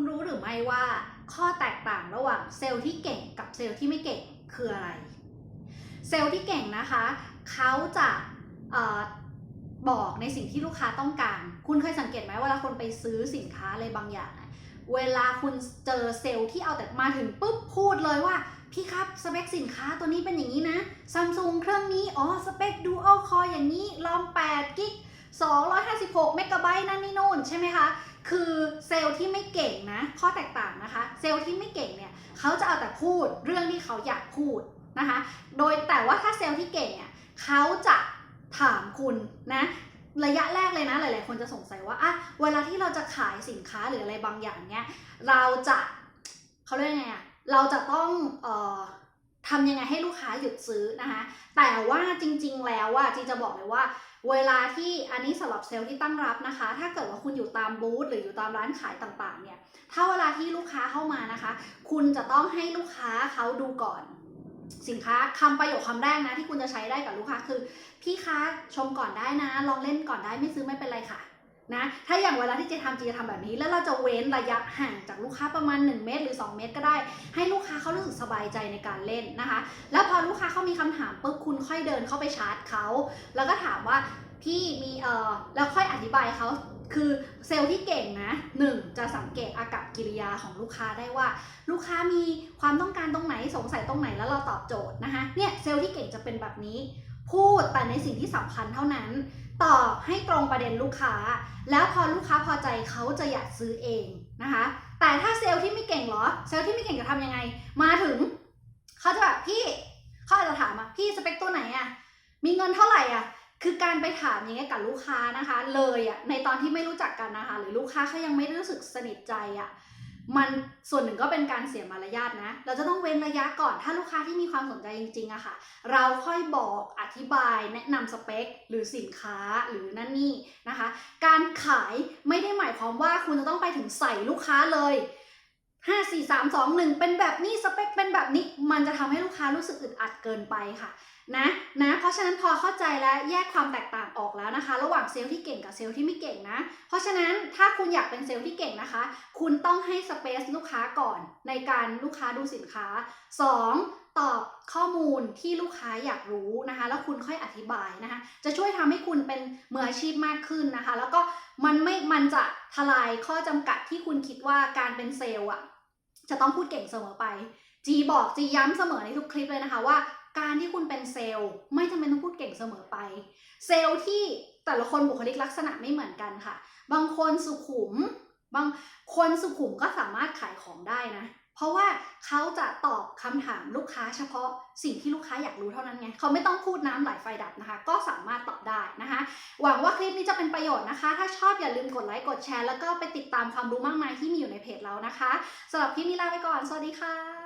คุณรู้หรือไม่ว่าข้อแตกต่างระหว่างเซลล์ที่เก่งกับเซลล์ที่ไม่เก่งคืออะไร เซลล์ที่เก่งนะคะเขาจะบอกในสิ่งที่ลูกค้าต้องการ คุณเคยสังเกตไหมเวลาคนไปซื้อสินค้าอะไรบางอย่าง เวลาคุณเจอเซลล์ที่เอาแต่มาถึงปุ๊บพูดเลยว่าพี่ครับสเปคสินค้าตัวนี้เป็นอย่างนี้นะซัมซุงเครื่องนี้ อ๋อ สเปคดูอัลคออย่างนี้รอม8กิก256เมกะไบต์นั่นนี่นู่นใช่ไหมคะ คือเซลล์ที่ไม่เก่งนะ ข้อแตกต่างนะคะ เซลล์ที่ไม่เก่งเนี่ยเขาจะเอาแต่พูดเรื่องที่เขาอยากพูดนะคะ โดยแต่ว่าถ้าเซลล์ที่เก่งเนี่ยเขาจะถามคุณนะระยะแรกเลยนะหลาย ๆ คนจะสงสัยว่าอะเวลาที่เราจะขายสินค้าหรืออะไรบางอย่างเนี่ยเราจะเขาเรียกไงอะเราจะต้องเออ ทำยังไงให้ลูกค้าหยุดซื้อนะคะ แต่ว่าจริงๆ แล้วว่าจีจะบอกเลยว่า เวลาที่อันนี้สำหรับเซลล์ที่ตั้งรับนะคะ ถ้าเกิดว่าคุณอยู่ตามบูธหรืออยู่ตามร้านขายต่างๆ เนี่ย ถ้าเวลาที่ลูกค้าเข้ามานะคะ คุณจะต้องให้ลูกค้าเขาดูก่อน สินค้าคำประโยคคำแรกนะที่คุณจะใช้ได้กับลูกค้าคือ พี่คะชมก่อนได้นะ ลองเล่นก่อนได้ไม่ซื้อไม่เป็นไรค่ะ นะถ้าอย่างเวลาที่เจทำจีจะทำแบบนี้ แล้วเราจะเว้นระยะห่างจากลูกค้าประมาณ 1 เมตร หรือ 2 เมตรก็ได้ ให้ลูกค้าเขารู้สึกสบายใจในการเล่นนะคะ แล้วพอลูกค้าเขามีคำถามปุ๊บคุณค่อยเดินเข้าไปชาร์จเขาแล้วก็ถามว่าพี่มีเออแล้วค่อยอธิบายเขาคือเซลล์ที่เก่งนะหนึ่งจะสังเกตอากับกิริยาของลูกค้าได้ว่า ลูกค้ามีความต้องการตรงไหนสงสัยตรงไหนแล้วเราตอบโจทย์นะคะเนี่ยเซลล์ที่เก่งจะเป็นแบบนี้ พูดแต่ในสิ่งที่สำคัญเท่านั้น ตอบให้ตรงประเด็นลูกค้า แล้วพอลูกค้าพอใจเขาจะอยากซื้อเองนะคะ แต่ถ้าเซลล์ที่ไม่เก่งหรอ เซลล์ที่ไม่เก่งจะทำยังไง มาถึงเขาจะแบบพี่เขาอาจจะถามอะพี่สเปคตัวไหนอะมีเงินเท่าไหร่อะคือการไปถามอย่างเงี้ยกับลูกค้านะคะ เลยอะในตอนที่ไม่รู้จักกันนะคะ หรือลูกค้าเขายังไม่รู้สึกสนิทใจอะ มันส่วนหนึ่งก็เป็นการเสียมารยาทนะ เราจะต้องเว้นระยะก่อน ถ้าลูกค้าที่มีความสนใจจริงๆอะค่ะ เราค่อยบอกอธิบายแนะนำสเปค หรือสินค้าหรือนั่นนี่นะคะ การขายไม่ได้หมายความว่าคุณจะต้องไปถึงใส่ลูกค้าเลย5 4 3 2 1 เป็นแบบนี้สเปคเป็นแบบนี้ มันจะทำให้ลูกค้ารู้สึกอึดอัดเกินไปค่ะนะนะ เพราะฉะนั้นพอเข้าใจและแยกความแตกต่าง ออกแล้วนะคะ ระหว่างเซลล์ที่เก่งกับเซลล์ที่ไม่เก่งนะ เพราะฉะนั้นถ้าคุณอยากเป็นเซลล์ที่เก่งนะคะ คุณต้องให้สเปซลูกค้าก่อนในการลูกค้าดูสินค้า 2. ตอบข้อมูลที่ลูกค้าอยากรู้นะคะ แล้วคุณค่อยอธิบายนะคะ จะช่วยทำให้คุณเป็นมืออาชีพมากขึ้นนะคะ แล้วก็มันไม่มันจะทลายข้อจำกัดที่คุณคิดว่าการเป็นเซลล์อะจะต้องพูดเก่งเสมอไปจีบอกจีย้ำเสมอในทุกคลิปเลยนะคะว่า การที่คุณเป็นเซลล์ ไม่จำเป็นต้องพูดเก่งเสมอไป เซลล์ที่แต่ละคนบุคลิกลักษณะไม่เหมือนกันค่ะ บางคนสุขุม บางคนสุขุมก็สามารถขายของได้นะ เพราะว่าเขาจะตอบคำถามลูกค้าเฉพาะสิ่งที่ลูกค้าอยากรู้เท่านั้นไง เขาไม่ต้องพูดน้ำไหลไฟดับนะคะ ก็สามารถตอบได้นะคะ หวังว่าคลิปนี้จะเป็นประโยชน์นะคะ ถ้าชอบอย่าลืมกดไลค์กดแชร์แล้วก็ไปติดตามความรู้มากมายที่มีอยู่ในเพจเรานะคะสำหรับคลิปนี้ลาไปก่อน สวัสดีค่ะ